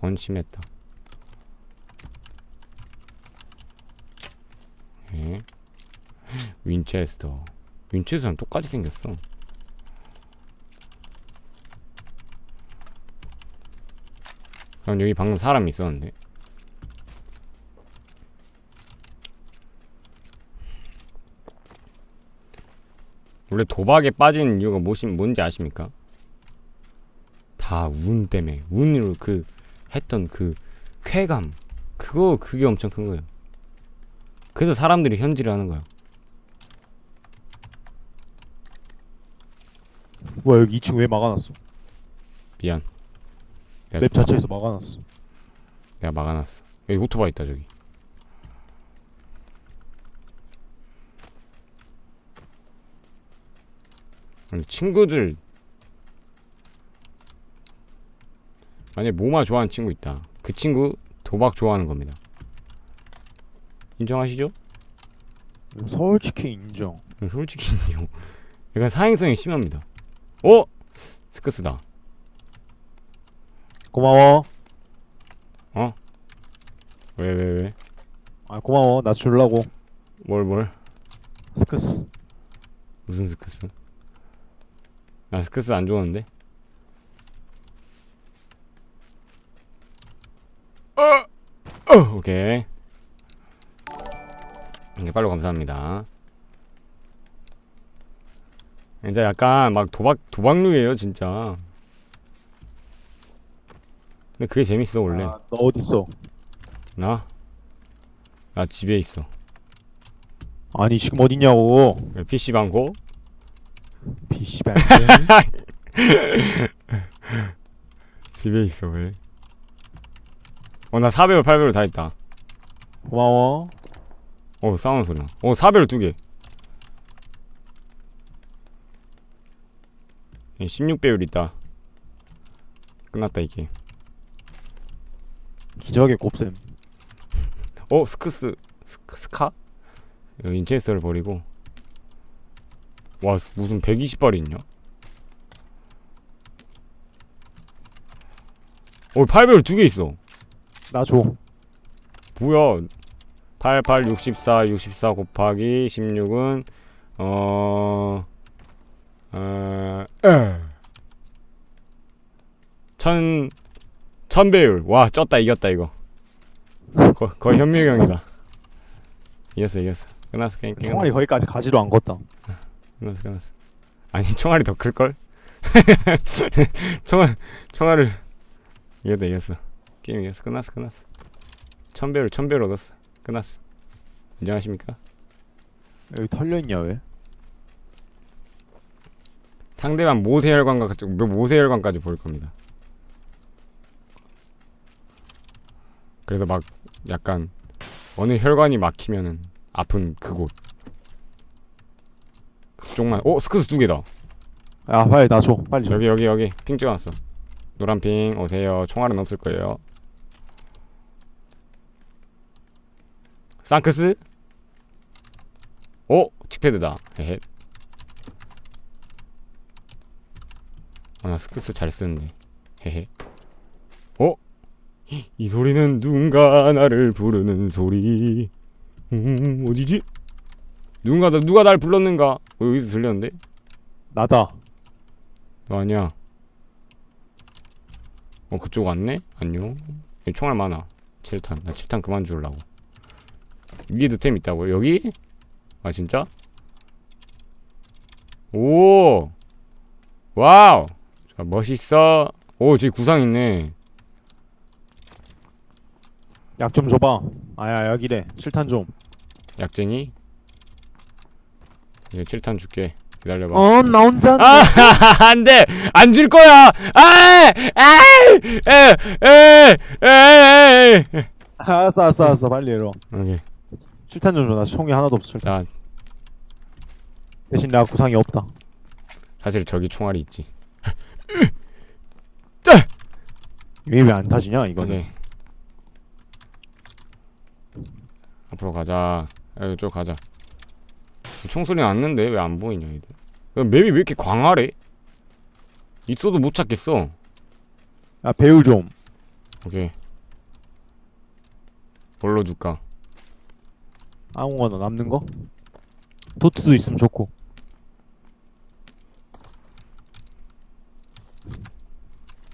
건심했다. 예. 윈체스터. 윈체스터랑 똑같이 생겼어. 그럼 여기 방금 사람이 있었는데. 원래 도박에 빠진 이유가 뭐시, 뭔지 아십니까? 다 운 때문에 운으로 그 했던 그 쾌감 그거 그게 엄청 큰 거예요. 그래서 사람들이 현질을 하는 거야. 뭐야 여기 2층 왜 막아놨어? 미안. 내가, 맵 자체에서 막아놨어. 내가 막아놨어. 여기 오토바이 있다 저기. 아니, 친구들 만약 모마 좋아하는 친구 있다. 그 친구 도박 좋아하는 겁니다. 인정하시죠? 솔직히 인정. 솔직히 인정. 약간 사행성이 심합니다. 어? 스크스다. 고마워. 왜왜 왜? 아 고마워. 나 줄라고. 뭘 뭘? 스크스. 무슨 스크스? 나 스크스 안 좋아하는데? 어! 어! 오케이 이게 빨로 감사합니다 이제 약간 막 도박 도박류예요 진짜 근데 그게 재밌어 원래 아, 너 어디 있어? 나? 나 집에 있어 아니 지금 어디 있냐고. 왜 PC방 고? PC방. 집에 있어 왜? 어나 4배율 8배율 다 있다 고마워. 어 싸우는 소리나 어 4배율 두개 16배율 있다 끝났다 이게 기적의 곱셈. 어 스크스 스크, 스카? 이거 인체스를 버리고 와 무슨 120발이 있냐? 어 8배율 두 개 있어 나 줘. 뭐야 88 64 64 곱하기 16은 어... 어... 천... 천배율. 와 쪘다 이겼다 이거. 거, 거의 현미경이다. 이겼어 이겼어. 끝났어 게임 게임. 총알이 거기까지 가지도 안 걷다. 끝났어 끝났어. 아니 총알이 더 클걸? 총알 총알을. 이겼다 이겼어 게임 이겼어 끝났어 끝났어 천배율 천배율 얻었어 끝났어 인정하십니까? 여기 털려 있냐 왜? 상대방 모세혈관까지 모세혈관까지 보일 겁니다. 그래서 막 약간 어느 혈관이 막히면은 아픈 그곳 그쪽만 어 스크스 두 개다. 야 빨리 나 줘. 빨리 줘. 여기 여기 여기 핑 찍어놨어. 노란 핑 오세요. 총알은 없을 거예요. 상크스? 오 칙패드다. 헤헤. 아나 스크스 잘 쓰는데. 헤헤. 어? 이 소리는 누군가 나를 부르는 소리. 음 어디지? 누군가 나- 누가 날 불렀는가? 어, 여기서 들렸는데? 나다. 너 아니야. 어 그쪽 왔네? 안녕. 총알 많아. 7탄. 나 7탄 그만 주려고. 위에도 템 있다고. 여기? 아 진짜? 오. 와우. 자, 멋있어. 오, 저기 구상 있네. 약 좀 줘봐. 아야 약이래. 실탄 좀. 약쟁이. 이거 7탄 줄게. 기다려봐. 어나 혼자. 아, 안 돼! 안 줄 거야! 아! 아! 에! 에! 에! 에! 알았어 알았어 알았어 빨리 이러. 오케이. 실탄 좀 줘. 나 총이 하나도 없어. 자, 실탄. 대신 내가 구상이 없다. 사실 저기 총알이 있지. 이게 왜 안 타지냐 이거는. 오케이. 앞으로 가자. 야, 이쪽 가자. 총소리 났는데 왜 안 보이냐, 이들. 야, 맵이 왜 이렇게 광활해? 있어도 못 찾겠어. 야 배율 좀. 오케이 뭘로 줄까 아무거나 남는 거? 도트도 있으면 좋고.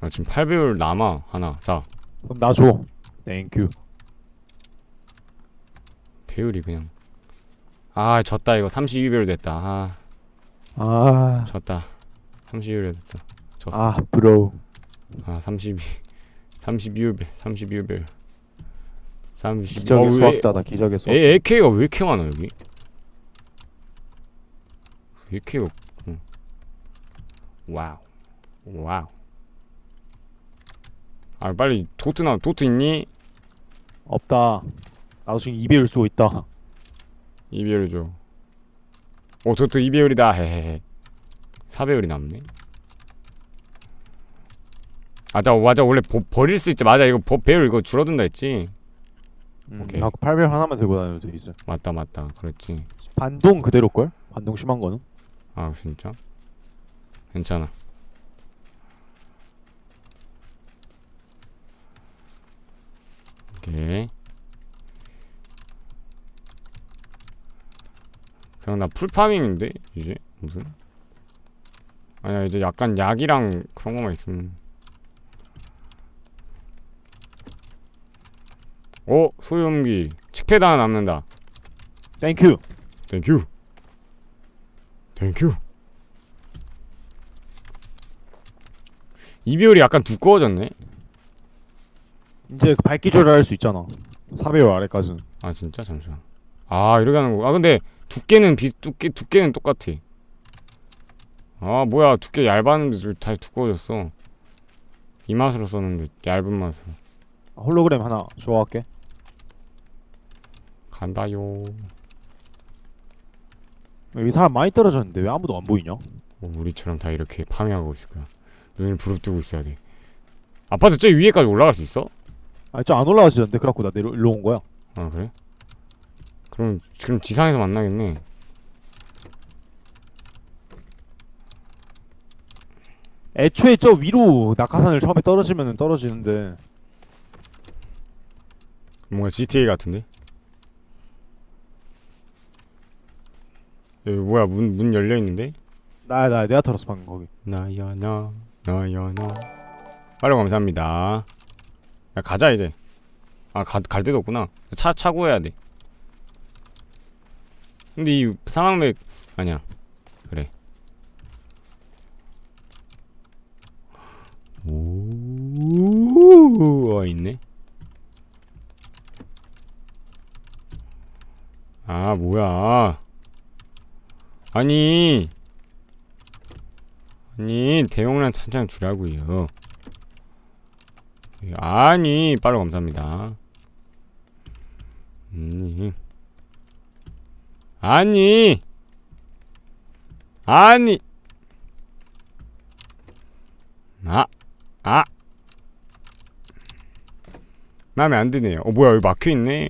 아 지금 8배율 남아 하나. 자. 그럼 나 줘. 땡큐. 배율이 그냥. 아 졌다. 이거 32배율 됐다. 아. 아, 졌다. 32배율 됐다. 졌어. 아, 브로. 아 32, 32배율 32배율 30 기적의 어, 왜- 수학자다. 기적의 수학. 에, AK가 왜 이렇게 많아 여기? AK가 응. 와우 와우 아 빨리 도트 나 도트 있니? 없다. 나도 지금 2배율 쓰고 있다. 2배율 줘. 오 도트 2배율이다 헤헤헤 4배율이 남네 아나 맞아 원래 버, 버릴 수 있지 맞아 이거 버, 배율 이거 줄어든다 했지 음, 오케이. 나 8배율 하나만 들고 다녀도 돼 이제. 맞다 맞다 그랬지 반동 그대로 걸? 반동 심한 거는? 아 진짜? 괜찮아 오케이 그냥 나 풀파밍인데 이제 무슨 아니야 이제 약간 약이랑 그런 거만 있으면 오 소염기 칙패드 하나 남는다. 땡큐. 땡큐 땡큐 이비율이 약간 두꺼워졌네. 이제 그 밝기 조절할 수 있잖아. 4배율 아래까지는. 아 진짜? 잠시만. 아 이렇게 하는 거아 근데 두께는 비 두께 두께는 똑같아. 아 뭐야. 두께 얇았는데 좀 다시 두꺼워졌어. 이 맛으로 썼는데 얇은 맛으로. 홀로그램 하나 좋아할게. 간다요 여기 사람 많이 떨어졌는데 왜 아무도 안 보이냐? 뭐 우리처럼 다 이렇게 파밍하고 있을 거야 눈을 부릅뜨고 있어야 돼 아파트 저 위에까지 올라갈 수 있어? 아, 저 안 올라가지던데 그래갖고 나 내려 일로 온 거야. 아 그래? 그럼 지금 지상에서 만나겠네. 애초에 저 위로 낙하산을 처음에 떨어지면은 떨어지는데 뭔가 GTA 같은데? 여기 뭐야 문 문 열려 있는데? 나야 나 내가 털었어 방금 거기. 나야 나 나야 나. 빨리 감사합니다. 야 가자 이제. 아갈 데도 없구나. 차차 구해야 돼. 근데 이 상황맥 아니야. 그래. 오, 어, 있네. 아, 뭐야. 아니. 아니, 대용량 탄창 주라고요. 아니, 빨로 감사합니다. 음. 아니. 아니. 아. 아. 마음에 안 드네요. 어 뭐야 여기 막혀 있네.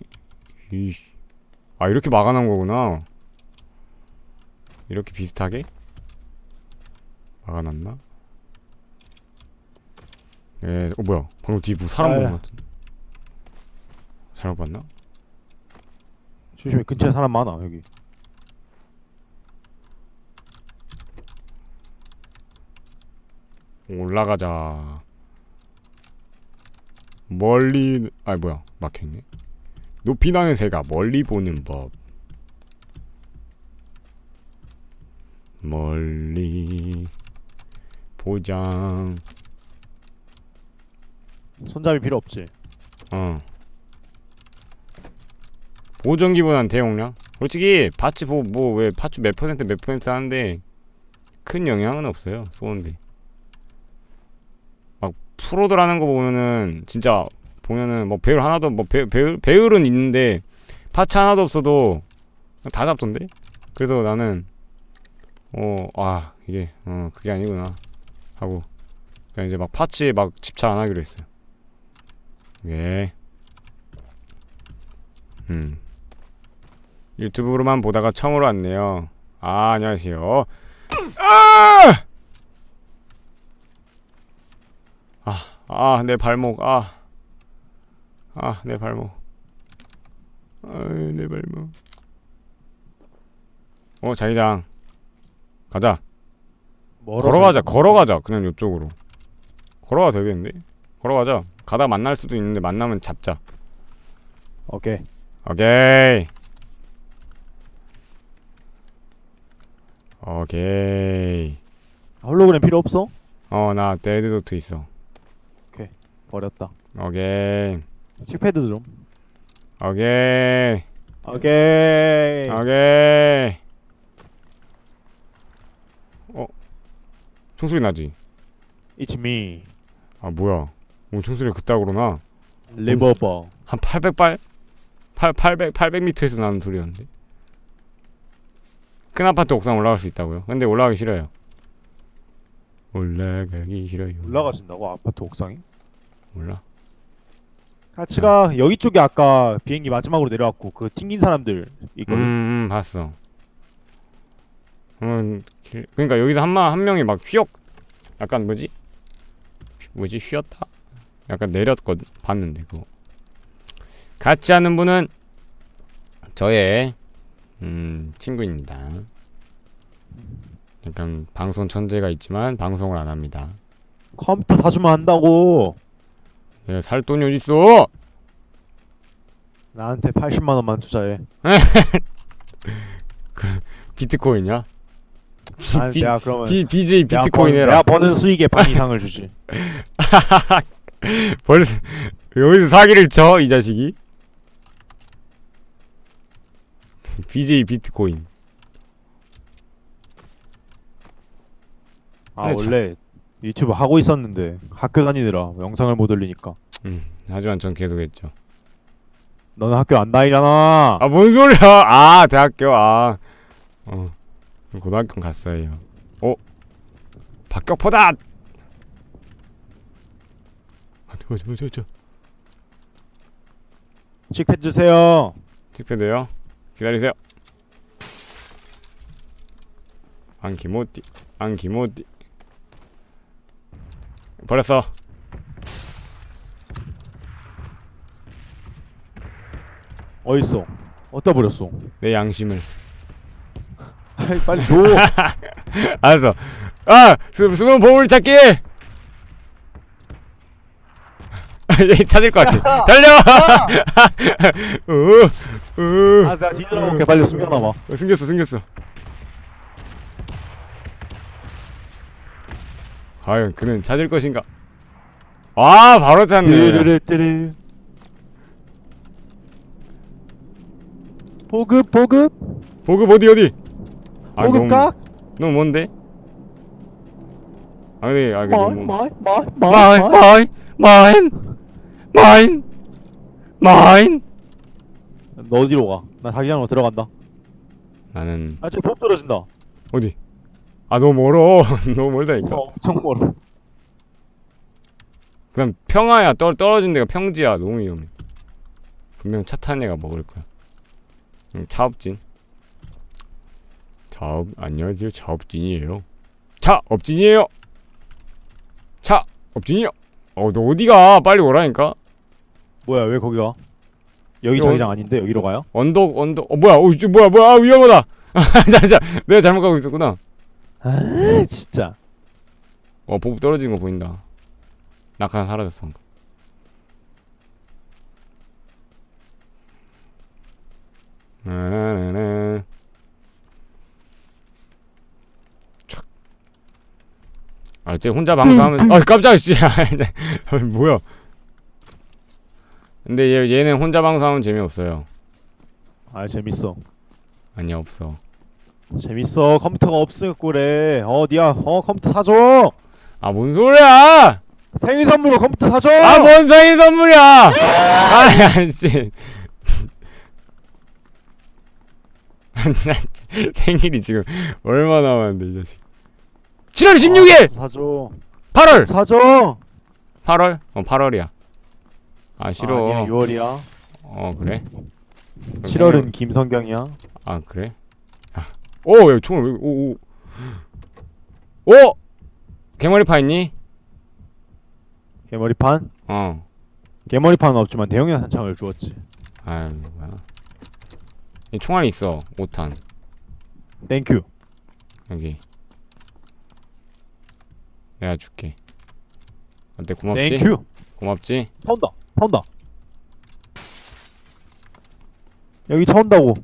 이씨. 아 이렇게 막아놓은 거구나. 이렇게 비슷하게 막아놨나? 예, 어 뭐야? 방금 뒤에 뭐 사람 본것 아야. 같은데. 잘못 봤나? 조심해 근처에 사람 많아 여기. 올라가자. 멀리 아 뭐야 막혀있네. 높이 나는 새가 멀리 보는 법. 멀리 보장. 손잡이 필요 없지. 어. 보정기보단 대용량? 솔직히 파츠 뭐왜 파츠 몇 퍼센트 몇 퍼센트 하는데 큰 영향은 없어요 쏘는데 막 프로들 하는 거 보면은 진짜 보면은 뭐 배율 하나도 뭐 배, 배율 배율은 있는데 파츠 하나도 없어도 다 잡던데 그래서 나는 어 아 이게 어 그게 아니구나 하고 그냥 이제 막 파츠에 막 집착 안 하기로 했어요 예. 음. 유튜브로만 보다가 처음으로 왔네요. 아, 안녕하세요. 아! 아, 아, 내 발목. 아. 아, 내 발목. 아이, 내 발목. 어, 자기장. 가자. 걸어가자. 걸어가자. 그냥 이쪽으로. 걸어가 되겠는데? 걸어가자. 가다 만날 수도 있는데 만나면 잡자. 오케이. 오케이. 오케이. 홀로그램 필요 없어? 어, 나 데드도트 있어. 버렸다. 오케이. 칙패드 좀. 오케이. 오케이. 오케이. 어? 총소리 나지? It's me. 아, 뭐야. 오, 총소리 그따구로 나. 리버버. 한 800발? 8, 800, 800m에서 나는 소리였는데. 큰 아파트 옥상 올라갈 수 있다고요? 근데 올라가기 싫어요. 올라가기 싫어요. 올라가신다고 아파트 옥상에? 몰라. 같이 가. 여기 쪽에 아까 비행기 마지막으로 내려왔고 그 튕긴 사람들 음, 있거든. 음, 봤어. 음, 길- 그러니까 여기서 한, 마, 한 명이 막 휘역, 약간 뭐지? 뭐지? 휘었다? 약간 내렸거든. 봤는데 그거. 같이 하는 분은 저의 음, 친구입니다. 약간 방송 천재가 있지만 방송을 안 합니다. 컴퓨터 사주면 한다고. 내가 살 돈이 어딨어? 나한테 80만 원만 투자해. 비트코인이야? 아, 비- 내가 그러면 비, BJ 내가 비트코인 번- 해라. 내가 버는 수익의 반 이상을 주지. 벌써 여기서 사기를 쳐 이 자식이 BJ 비트코인 아 근데 자- 원래 유튜브 하고 있었는데 학교 다니느라 영상을 못 올리니까. 음, 하지만 전 계속했죠 너는 학교 안 다니잖아. 아 뭔 소리야 아 대학교 아 어 고등학교 갔어요. 어? 박격포다 저저저저. 칙패드 주세요. 집회돼요? 기다리세요. 안기모띠 안기모띠. 버렸어. 어디 있어? 어디다 버렸어? 내 양심을 아이, 빨리 줘. 알았어. 아, 스, 스노우 보물 찾기. 얘 찾을 것 같아. 달려. 어, 어, 아, 내가 뒤돌아볼게. 빨리 숨겨놔봐. 어, 숨겼어, 숨겼어. 과연 그는 찾을 것인가? 아, 바로 찾네. 뚜루루뚜루. 보급 보급 보급 어디 어디? 아, 각. 너무 뭔데? 아, 근데 아, 이게 마인. 마인 마인 마인, 마인. 마인, 마인, 마인. 너 어디로 가? 나 자기장으로 들어간다. 나는 아, 저못 떨어진다. 어디? 아 너무 멀어. 너무 멀다니까. 어, 엄청 멀어. 그다음 평화야 떨 떨어진 데가 평지야. 너무 위험해. 분명 차 타는 애가 먹을 거야. 응, 차업진. 차업 안녕하세요. 차업진이에요. 차업진이에요. 차업진이요. 어너 어디가? 빨리 오라니까. 뭐야? 왜 거기 가? 여기 자기장 아닌데 여기로 가요? 언덕 언덕. 어 뭐야? 어 뭐야 뭐야? 아, 위험하다. 자자 내가 잘못 가고 있었구나. 아, 진짜. 어 보급 떨어지는 거 보인다. 낙하산 사라졌어. 방금. 나나나나. 촥. 아, 쟤 혼자 방송하면 아 깜짝이야 씨. 아, 뭐야? 근데 얘 얘는 혼자 방송하면 재미없어요. 아, 재밌어. 아니야 없어. 재밌어. 컴퓨터가 없으니까 그래. 어디야? 어, 컴퓨터 사줘. 아 뭔 소리야? 생일 선물로 컴퓨터 사줘. 아, 뭔 생일 선물이야! 아니, 아니, 씨. 생일이 지금 얼마 남았는데, 이 자식. 7월 16일! 사줘. 8월! 사줘. 8월? 어, 8월이야. 아, 싫어. 아니야, 6월이야. 어, 그래? 7월은 김성경이야. 아, 그래? 아. 오, 야, 총을 왜, 오, 오. 오! 개머리 파 있니? 개머리판. 어. 개머리판은 없지만 대형의 탄창을 주었지. 아유 뭐야 이 총알이 있어 5탄 땡큐. 여기 내가 줄게 어때 고맙지? 땡큐. 고맙지? 타온다. 타온다. 여기 타온다고.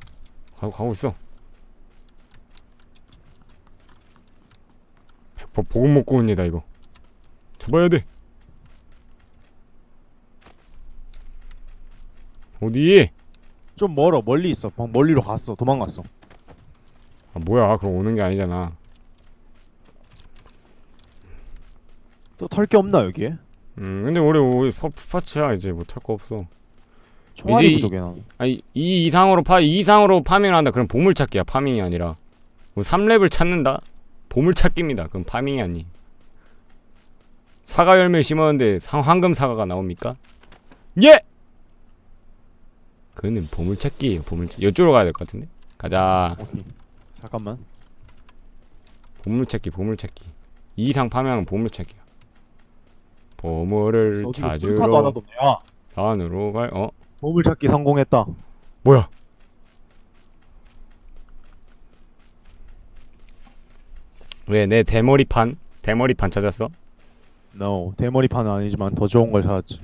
가고 가고 있어. 보, 보금 먹고 옵니다 이거. 잡아야 돼. 어디? 좀 멀어. 멀리 있어. 방 멀리로 갔어. 도망갔어. 아 뭐야? 그럼 오는 게 아니잖아. 또 털 게 없나 여기에? 음 근데 우리 우리 푸- 푸파츠야 이제 뭐할거 없어. 총알이 이제 이- 부족해 나. 아니 이 이상으로 파 이 이상으로 파밍을 한다. 그럼 보물 찾기야 파밍이 아니라. 뭐 3렙을 찾는다? 보물 찾기입니다. 그럼 파밍이 아니. 사과 열매 심었는데 상 황금 사과가 나옵니까? 예. 그는 보물 찾기예요. 보물 찾기. 이쪽으로 가야 될 것 같은데. 가자. 오케이. 잠깐만. 보물 찾기. 보물 찾기. 이 이상 파밍은 보물 찾기야. 보물을 어디로 술타도 찾으러. 산으로 갈. 어? 보물 찾기 성공했다. 뭐야? 왜 내 대머리판? 대머리판 찾았어? No. 대머리판은 아니지만 더 좋은 걸 찾았지.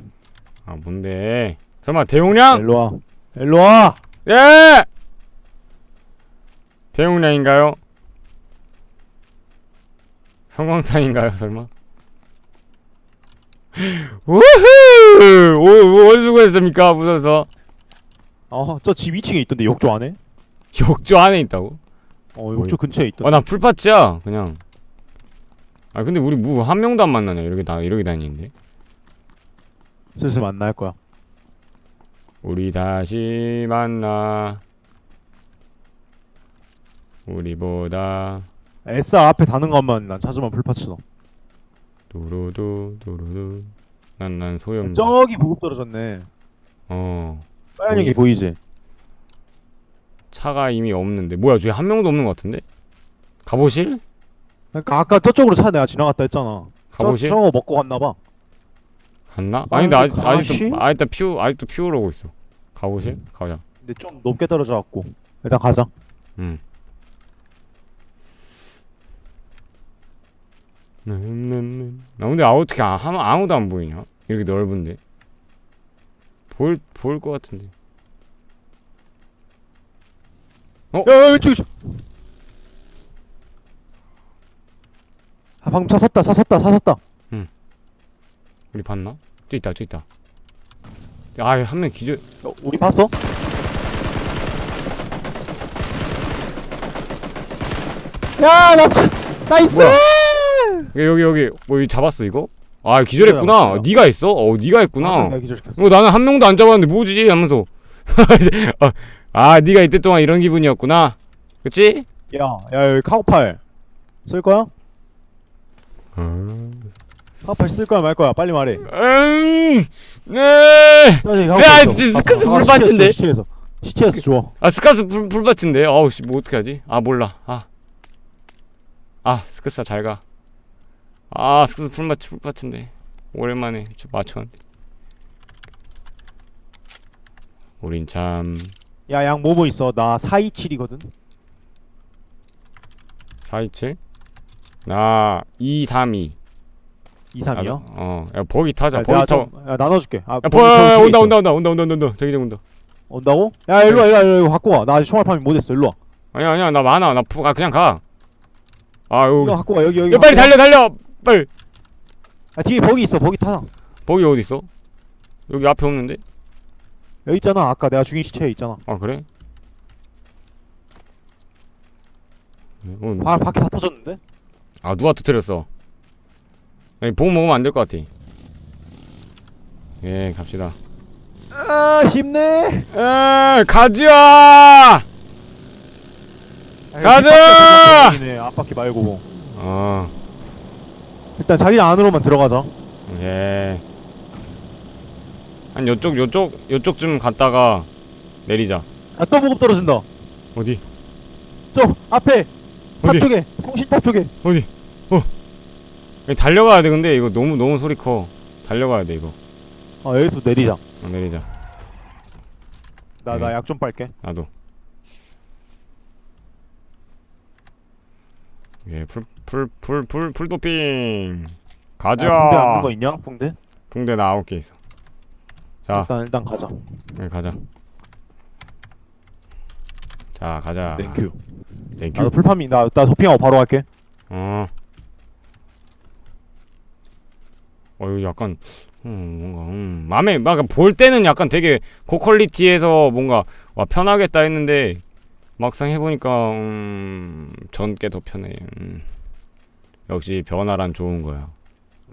아 뭔데? 설마 대용량? 일로 와. 일로 와. 예! 대용량인가요? 성광탄인가요 설마? 우후! 오, 어디서 구했습니까 무서워서 어, 저집 2층에 있던데 욕조 안에? 욕조 안에 있다고? 어, 욕조 근처에 있던데. 아 나 풀파츠야 그냥 아 근데 우리 뭐한 명도 안 만나네 이렇게 다 이렇게 다니는데 슬슬 만날 거야. 우리 다시 만나 우리보다 SR 앞에 다는 것만 난 찾으면 풀파츠다. 두루두 두루두 난난 소염 저기 보급 떨어졌네. 어 빨간 보이- 게 보이지? 차가 이미 없는데 뭐야 저기 한 명도 없는 것 같은데 가보실 그러니까 아까 저쪽으로 차 내가 지나갔다 했잖아. 저, 가보실 저거 먹고 갔나 봐. 갔나 아, 아니 나 아직, 아직도? 아직도 피우 아직도 피우러고 있어 가보실 가자 근데 좀 높게 떨어져 갖고. 일단 가자. 응. 나 근데 아 어떻게 아, 아무- 아무도 안 보이냐? 이렇게 넓은데 보일 보일 것 같은데. 야, 야, 왼쪽에 저- 아, 방금 차 섰다, 차 섰다, 차 섰다. 우리 봤나? 저 있다, 저 있다. 아 한 명 기절. 어, 우리 봤어? 야, 나 차, 나이스! 뭐야? 여기 여기 뭐 여기 잡았어 이거? 아 기절했구나. 네가 했어? 어 네가 아, 했구나. 내가 기절시켰어. 어 나는 한 명도 안 잡았는데 뭐지 하면서. 아, 아 네가 이때 동안 이런 기분이었구나. 그치? 야, 야, 여기 카고팔. 쓸 거야? 아. 카고팔 쓸 거야, 말 거야? 빨리 말해. 음, 네. 저기 야, 카고팔 있어. 스- 봤어. 스커스 아, 불밭인데? 시체에서, 시체에서, 줘. 아 스카스 불, 불밭인데. 아우 씨, 뭐 어떻게 하지? 아 몰라. 아, 아 스카스 잘 가. 아 스카스 불밭 불밭인데. 오랜만에 저 맞췄는데. 우린 참 야, 양 뭐뭐 있어? 나 427이거든. 427? 나 232. 23이요? 어, 야 버기 타자. 야, 버기 타. 좀, 야, 나눠줄게. 아, 야, 거기, 버, 거기 뒤에 온다, 있어. 온다, 온다, 온다, 온다, 온다, 온다. 저기, 저기 온다. 온다고? 야, 일로 와, 일로 와, 일로 와, 이거 갖고 와. 나 아직 총알 파밍 못했어. 일로 와. 아니야, 아니야, 나 많아. 나 푸- 가, 그냥 가. 아, 여기. 이거 갖고 와. 여기, 여기. 야, 빨리 갖고 와. 달려, 달려, 빨리. 아, 뒤에 버기 있어. 버기 타자. 버기 어디 있어? 여기 앞에 없는데? 여기 있잖아. 아까 내가 죽인 시체에 있잖아. 아, 그래? 어, 바, 바퀴 다 터졌는데? 아, 누가 터뜨렸어? 여기 보고 먹으면 안 될 것 같아. 예, 갑시다. 아, 힘내. 에, 가자! 가자! 네 앞바퀴 말고. 어, 일단 자기 안으로만 들어가자. 예. 한 요쪽, 요쪽, 요쪽쯤 갔다가 내리자. 아, 또 보급 떨어진다. 어디? 저 앞에 탑 어디? 쪽에 성신탑 쪽에. 어디? 어. 여기 달려가야 돼. 근데 이거 너무 너무 소리 커. 달려가야 돼 이거. 어 여기서 내리자. 어, 내리자 나나약좀 빨게. 나도 예 풀 풀풀풀 풀도핑 가자 야, 붕대 남는 거 있냐? 붕대? 붕대 나 아홉 개 있어 자 일단 일단 가자. 여기 가자 자 가자 땡큐. 땡큐 나도 풀파밍 나나 도핑하고 바로 갈게. 어. 어, 이거 약간, 음, 뭔가, 음, 맘에, 막, 볼 때는 약간 되게 고퀄리티에서 뭔가, 와, 편하겠다 했는데, 막상 해보니까, 음, 전게 더 편해. 음. 역시 변화란 좋은 거야.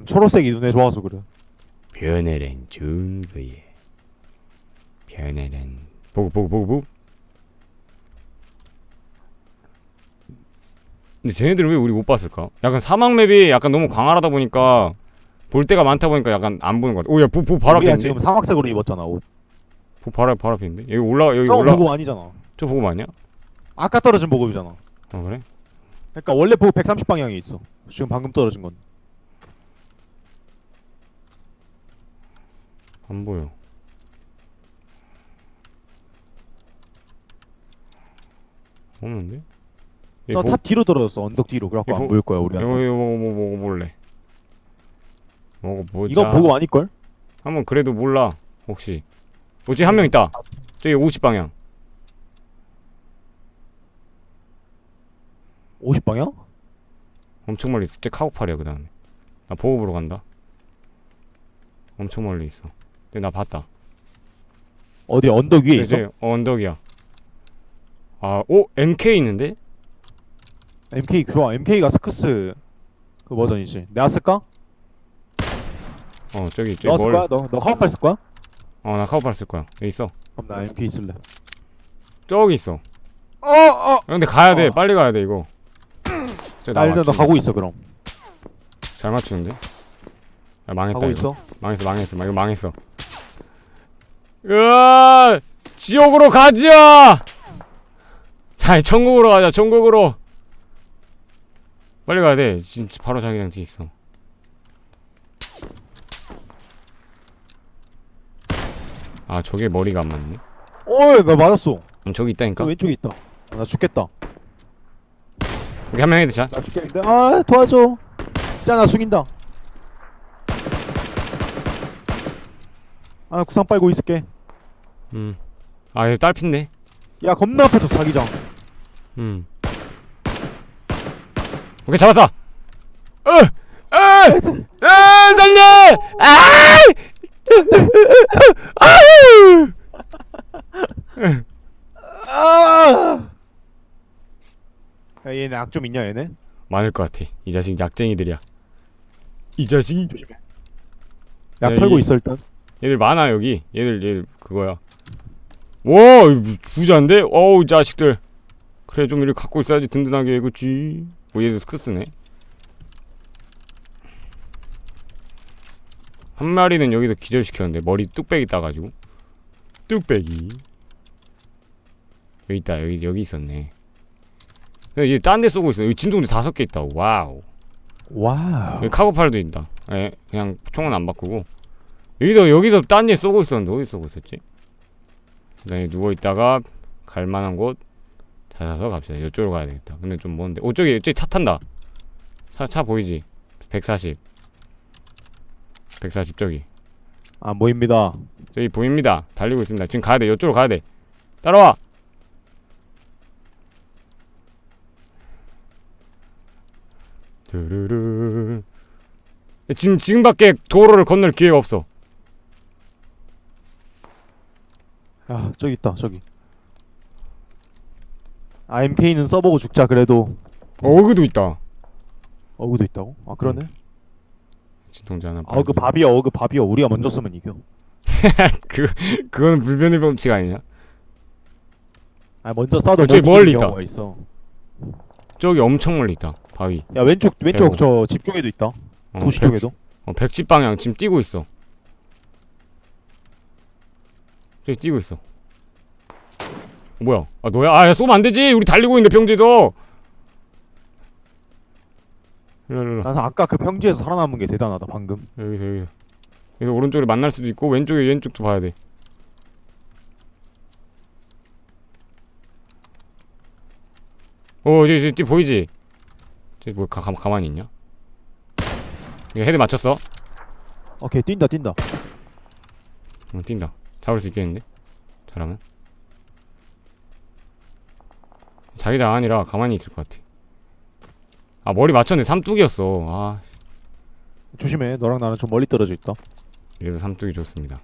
초록색이 눈에 좋아서 그래. 변화란 좋은 거야. 변화란. 보고, 보고, 보고, 보고. 근데 쟤네들은 왜 우리 못 봤을까? 약간 사막 맵이 약간 너무 광활하다 보니까 볼 때가 많다 보니까 약간 안 보는 것 같아. 오야 보, 보 바로 앞에 우리가 있네. 지금 사막색으로 입었잖아 옷. 보 바로 바로 앞에 있는데. 여기 올라 여기 저거 올라. 보급 아니잖아. 저 보고 맞냐? 아까 떨어진 보급이잖아. 어 그래? 그러니까 원래 보급 130 방향에 있어. 지금 방금 떨어진 건. 안 보여. 없는데? 얘 보- 저탑 뒤로 떨어졌어. 언덕 뒤로. 그래갖고 이거 안 보- 보일 거야 이거 우리한테. 이거 먹어 먹어 먹어 볼래. 먹어 보자. 이건 보급 아닐 걸? 한번 그래도 몰라 혹시. 어찌 한명 있다. 저기 50 방향. 50 방향? 엄청 멀리 있어. 저 카고팔이야 그 다음에. 나 보급으로 간다. 엄청 멀리 있어. 근데 나 봤다. 어디 언덕 위에 있어? 이제 언덕이야. 아, 오 MK 있는데? MK 좋아. MK가 스크스 그 버전이지. 내가 쓸까? 어 저기 저기 너가 쓸 멀. 거야? 너, 너 카우팔 쓸 거야? 어 나 카고팔 쓸 거야. 여기 있어. 그럼 나 MK 쓸래. 저기 있어. 어, 어. 야, 근데 가야 돼. 어. 빨리 가야 돼 이거. 저나 일단 너. 가고 있어 그럼. 잘 맞추는데? 야 망했다 가고 이거. 있어. 망했어 망했어 이거 망했어. 으아 지옥으로 가자. 자 천국으로 가자 천국으로. 빨리 가야 돼. 진짜 바로 자기장 뒤에 있어. 아 저게 머리가 안 맞네. 어이 나 맞았어. 음, 저기 저 있다니까. 왼쪽에 있다. 아, 나 죽겠다. 여기 한명 헤드 샷. 나 죽겠는데. 아 도와줘. 자나 죽인다. 아 구상 빨고 있을게. 음. 아 이거 딸핀데. 야 겁나 앞에서 자기장. 음. 오케이 잡았어. 어, 어, 아, 살려! 아! 아유! 아! 야 얘네 악좀 있냐 얘네? 많을 것 같아. 이 자식 약쟁이들이야. 이 자식이 조심해. 약 야, 털고 이- 있어 일단. 얘들 많아 여기. 얘들 얘들 그거야. 와, 부자인데? 어우 이 자식들. 그래 좀 이렇게 갖고 있어야지 든든하게 그치? 뭐 얘들 스크스네. 한 마리는 여기서 기절시켰는데 머리 뚝배기 따가지고 뚝배기 여기 있다 여기 여기 있었네 얘 딴 데 쏘고 있어 여기 진동제 다섯 개 있다 와우 와우. 여기 카고팔도 있다 예 그냥 총은 안 바꾸고 여기서 여기서 딴 데 쏘고 있었는데 어디 쏘고 있었지 그다음에 누워 있다가 갈 만한 곳 찾아서 갑시다 이쪽으로 가야 되겠다 근데 좀 먼데 오 저기 저기 차 탄다 차 차 보이지 140 140 저기 안 보입니다. 저기 보입니다. 달리고 있습니다. 지금 가야 돼. 이쪽으로 가야 돼. 따라와. 두루루. 지금 지금밖에 도로를 건널 기회가 없어. 야 저기 있다 저기. 아 MK는 써보고 죽자 그래도. 어그도 있다. 어그도 있다고? 아 그러네. 진통제 하나. 어그 밥이야 어그 밥이야 우리가 먼저 쓰면 이겨. 그 그건 불변의 법칙 아니냐? 아 먼저 쏴도 저기 못 멀리 있다. 경우가 있어. 저기 엄청 멀리 있다. 바위. 야 왼쪽 왼쪽. 저 집 쪽에도 있다. 어, 도시 백- 쪽에도. 어, 110 방향 지금 뛰고 있어. 저기 뛰고 있어. 어, 뭐야? 아 너야? 아 야, 쏘면 안 되지. 우리 달리고 있는데 병지에서. 일로 일로 일로. 난 아까 그 평지에서 살아남은 게 대단하다 방금. 여기서 여기서. 그래서 오른쪽에 만날 수도 있고 왼쪽에 왼쪽도 봐야 돼. 오, 저기, 저기, 저기 보이지? 뭐 가, 가, 가만히 있냐? 이거 헤드 맞췄어? 오케이 뛴다 뛴다 응, 뛴다. 잡을 수 있겠는데? 잘하면. 자기장 아니라 가만히 있을 것 같아. 아, 머리 맞췄네. 삼뚝이었어. 아, 조심해 너랑 나는 좀 멀리 떨어져 있다 이래서 삼뚝이 좋습니다.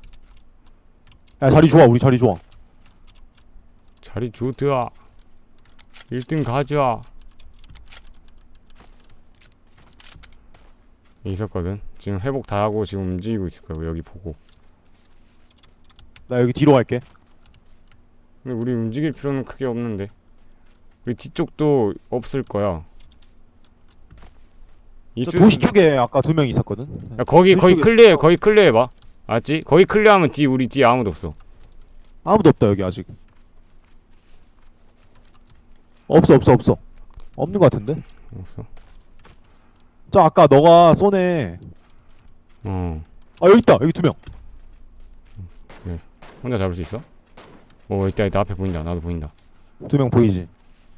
야 자리 좋아 우리 자리 좋아 자리 좋드아. 1등 가자. 있었거든. 지금 회복 다 하고 지금 움직이고 있을 거야. 여기 보고. 나 여기 뒤로 갈게 근데 우리 움직일 필요는 크게 없는데. 우리 뒤쪽도 없을 거야. 저 도시 쪽에 아까 두 명 있었거든 야, 거기 거기 그쪽에- 클리어 거기 클리어 해봐 알았지? 거기 클리어하면 뒤 우리 뒤에 아무도 없어 아무도 없다 여기 아직 없어 없어 없어. 없는 것 같은데? 없어. 저 아까 너가 쏘네 어. 아 여기 있다. 여기 두명. 혼자 잡을 수 있어? 오 있다 있다 앞에 보인다. 나도 보인다. 두 명 보이지?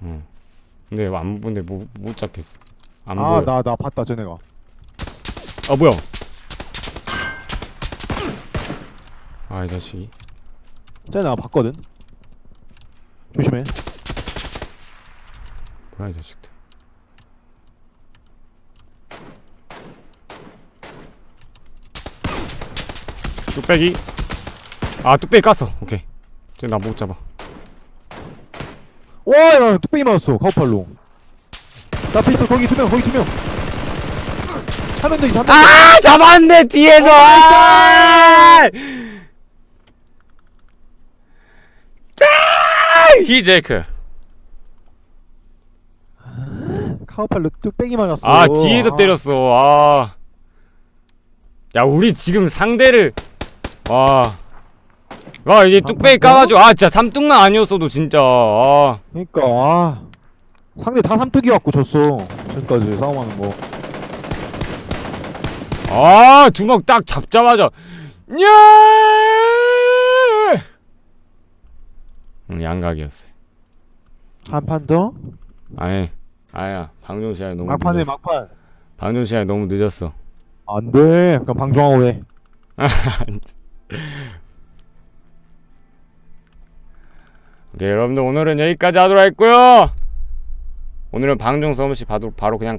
어 근데 안 근데 못, 못 잡겠어. 안 아 보여. 나 나 봤다 쟤네가. 아 뭐야? 아 이 자식이. 쟤네 나 봤거든. 조심해 뭐야 이 자식들. 뚝배기. 아 뚝배기 깠어. 오케이. 쟤 나 못 잡아. 와야 뚝배기 맞았어. 카우팔로. 나 앞에 있어 거기 두명 거기 두명한 명더 한명 아 잡았네 뒤에서. 아! 짜! 히제크 카우팔로 뚝배기 맞았어. 아 뒤에서 때렸어. 아. 야 우리 지금 상대를 와. 와 이제 뚝배기 까가지고 아 진짜 삼뚝만 아니었어도 진짜 아. 그니까 아. 상대 다 삼뚝이 갖고 졌어. 지금까지 싸움하는 거. 아 주먹 딱 잡자마자 냐 음, 양각이었어요. 한 판 더? 아니 아야 방종 시간이 너무 막판에 늦었어. 막판. 방종 시간이 너무 늦었어. 안 돼. 그럼 방종하고 해. 오케이 여러분들 오늘은 여기까지 하도록 했고요. 오늘은 방종 서무시 바로, 바로 그냥